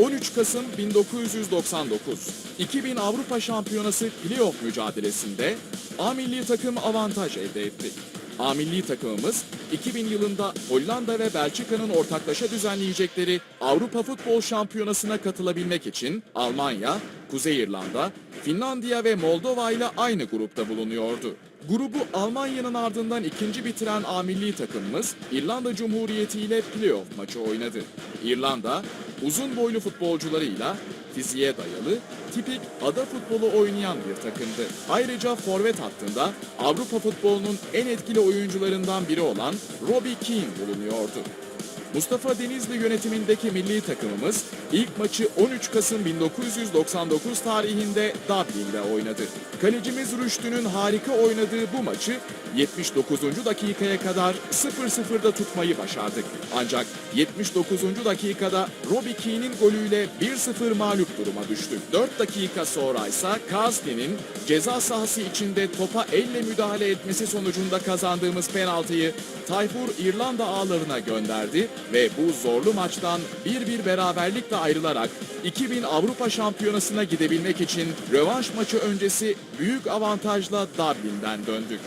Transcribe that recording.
13 Kasım 1999. 2000 Avrupa Şampiyonası playoff mücadelesinde A milli takım avantaj elde etti. A milli takımımız 2000 yılında Hollanda ve Belçika'nın ortaklaşa düzenleyecekleri Avrupa Futbol Şampiyonası'na katılabilmek için Almanya, Kuzey İrlanda, Finlandiya ve Moldova ile aynı grupta bulunuyordu. Grubu Almanya'nın ardından ikinci bitiren A milli takımımız İrlanda Cumhuriyeti ile playoff maçı oynadı. İrlanda uzun boylu futbolcularıyla fiziğe dayalı, tipik ada futbolu oynayan bir takımdı. Ayrıca forvet hattında Avrupa futbolunun en etkili oyuncularından biri olan Robbie Keane bulunuyordu. Mustafa Denizli yönetimindeki milli takımımız ilk maçı 13 Kasım 1999 tarihinde Dublin'de oynadı. Kalecimiz Rüştü'nün harika oynadığı bu maçı 79. dakikaya kadar 0-0'da tutmayı başardık. Ancak 79. dakikada Robbie Keane'in golüyle 1-0 mağlup duruma düştük. 4 dakika sonra ise Kazli'nin ceza sahası içinde topa elle müdahale etmesi sonucunda kazandığımız penaltıyı Tayfur İrlanda ağlarına gönderdi ve bu zorlu maçtan 1-1 beraberlikle ayrılarak 2000 Avrupa Şampiyonası'na gidebilmek için rövanş maçı öncesi büyük avantajla Dublin'den döndük.